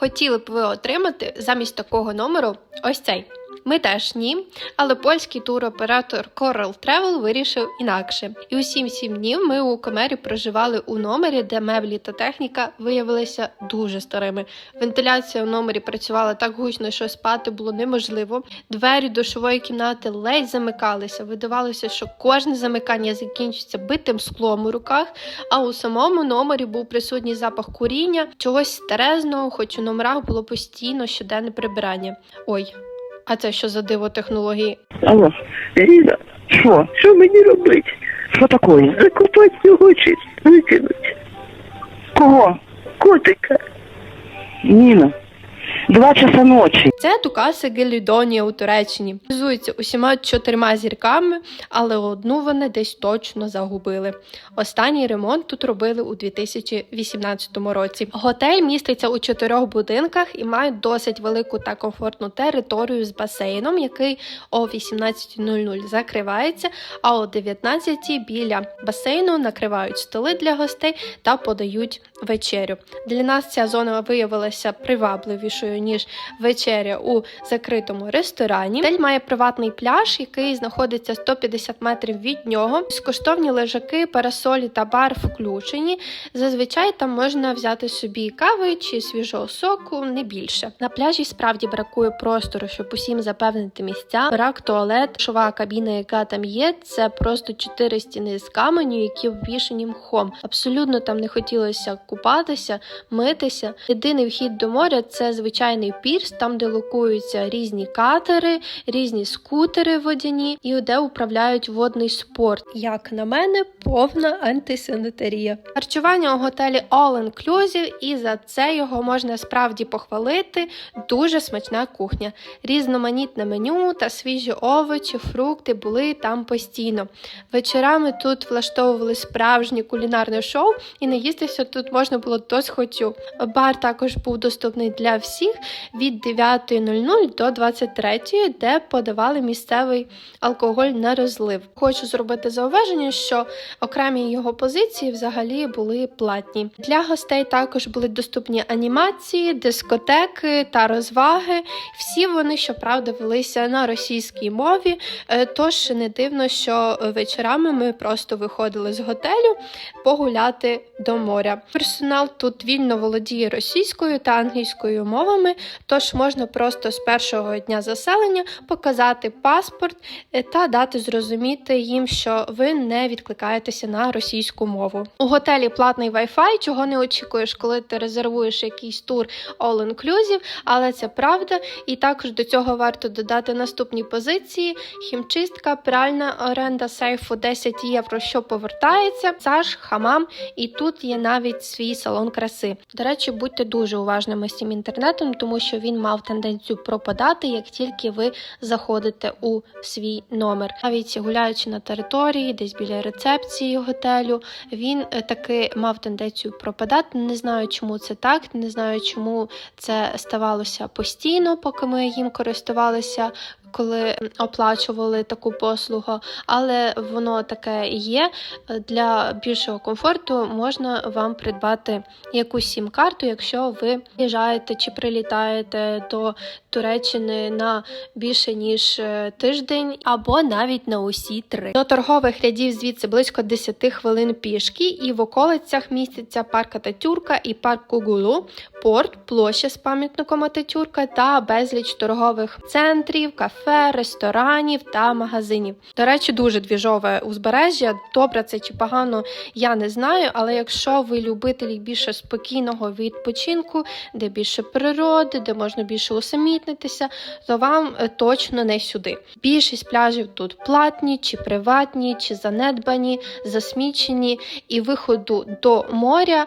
Хотіли б ви отримати замість такого номеру ось цей. Ми теж ні, але польський туроператор Coral Travel вирішив інакше. І усім сім днів ми у Камері проживали у номері, де меблі та техніка виявилися дуже старими. Вентиляція у номері працювала так гучно, що спати було неможливо. Двері душової кімнати ледь замикалися. Видавалося, що кожне замикання закінчиться битим склом у руках. А у самому номері був присутній запах куріння, чогось старезного, хоч у номерах було постійно щоденне прибирання. Ой, а це що за диво технології? Алло, Ліна, що? Що мені робити? Що таке? Закопати його чи викинуть? Кого? Котика. Ніна. Два часа ночі. Це Дукаси Гелідонія у Туреччині. Візується усіма чотирма зірками, але одну вони десь точно загубили. Останній ремонт тут робили у 2018 році. Готель міститься у чотирьох будинках і має досить велику та комфортну територію з басейном, який о 18.00 закривається, а о 19.00 біля басейну накривають столи для гостей та подають вечерю. Для нас ця зона виявилася привабливішою ніж вечеря у закритому ресторані. Готель має приватний пляж, який знаходиться 150 метрів від нього. Безкоштовні лежаки, парасолі та бар включені. Зазвичай там можна взяти собі кави чи свіжого соку, не більше. На пляжі справді бракує простору, щоб усім запевнити місця. Брак туалет, шова кабіна, яка там є, це просто чотири стіни з каменю, які обвішані мхом. Абсолютно там не хотілося купатися, митися. Єдиний вхід до моря це звичайний пірс, там де локуються різні катери, різні скутери водяні і де управляють водний спорт. Як на мене, повна антисанітарія. Харчування у готелі All Inclusive, і за це його можна справді похвалити. Дуже смачна кухня. Різноманітне меню та свіжі овочі, фрукти були там постійно. Вечорами тут влаштовували справжнє кулінарне шоу, і наїстися тут можна було до схотю. Бар також був доступний для всіх від 9.00 до 23.00, де подавали місцевий алкоголь на розлив. Хочу зробити зауваження, що окремі його позиції взагалі були платні. Для гостей також були доступні анімації, дискотеки та розваги. Всі вони, щоправда, велися на російській мові, е, тож не дивно, що вечорами ми просто виходили з готелю погуляти до моря. Персонал тут вільно володіє російською та англійською мовами, тож можна просто з першого дня заселення показати паспорт е, та дати зрозуміти їм, що ви не відкликаєтеся на російську мову. У готелі платний Wi-Fi, чого не очікуєш, коли ти резервуєш якийсь тур all inclusive, але це правда. І також до цього варто додати наступні позиції: хімчистка, пральна оренда сейфу 10 євро, що повертається, саж, хамам, і тут є навіть свій салон краси. До речі, будьте дуже уважними з цим інтернетом, тому що він мав тенденцію пропадати, як тільки ви заходите у свій номер. Навіть гуляючи на території, десь біля рецепції готелю, він е, таки мав тенденцію пропадати. Не знаю, чому це так, не знаю, чому це ставалося постійно, поки ми їм користувалися. Коли оплачували таку послугу, але воно таке є. Для більшого комфорту можна вам придбати якусь сім-карту, якщо ви їжджаєте чи прилітаєте до Туреччини на більше ніж е, тиждень, або навіть на усі три. До торгових рядів звідси близько 10 хвилин пішки, і в околицях містяться парк Ататюрка і парк Кугулу, порт, площа з пам'ятником Ататюрка та безліч торгових центрів, кафе, ресторанів та магазинів. До речі, дуже двіжове узбережжя. Добре це чи погано, я не знаю. Але якщо ви любителі більше спокійного відпочинку, де більше природи, де можна більше усамітнитися, то вам е, точно не сюди. Більшість пляжів тут платні, чи приватні, чи занедбані, засмічені, і виходу до моря.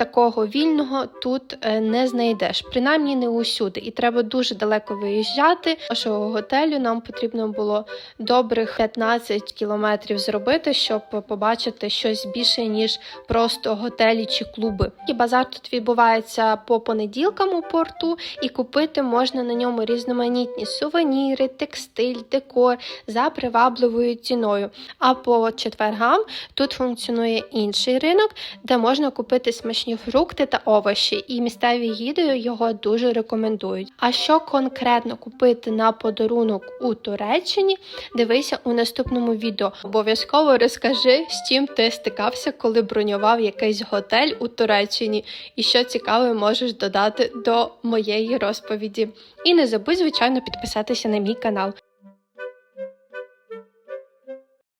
Такого вільного тут е, не знайдеш, принаймні не усюди, і треба дуже далеко виїжджати. Нашого готелю нам потрібно було добрих 15 кілометрів зробити, щоб побачити щось більше ніж просто готелі чи клуби. І базар тут відбувається по понеділкам у порту, і купити можна на ньому різноманітні сувеніри, текстиль, декор за привабливою ціною. А по четвергам тут функціонує інший ринок, де можна купити смачні домашні фрукти та овочі, і місцеві гіди його дуже рекомендують. А що конкретно купити на подарунок у Туреччині? Дивися у наступному відео. Обов'язково розкажи, з чим ти стикався, коли бронював якийсь готель у Туреччині, і що цікаве можеш додати до моєї розповіді. І не забудь, звичайно, підписатися на мій канал.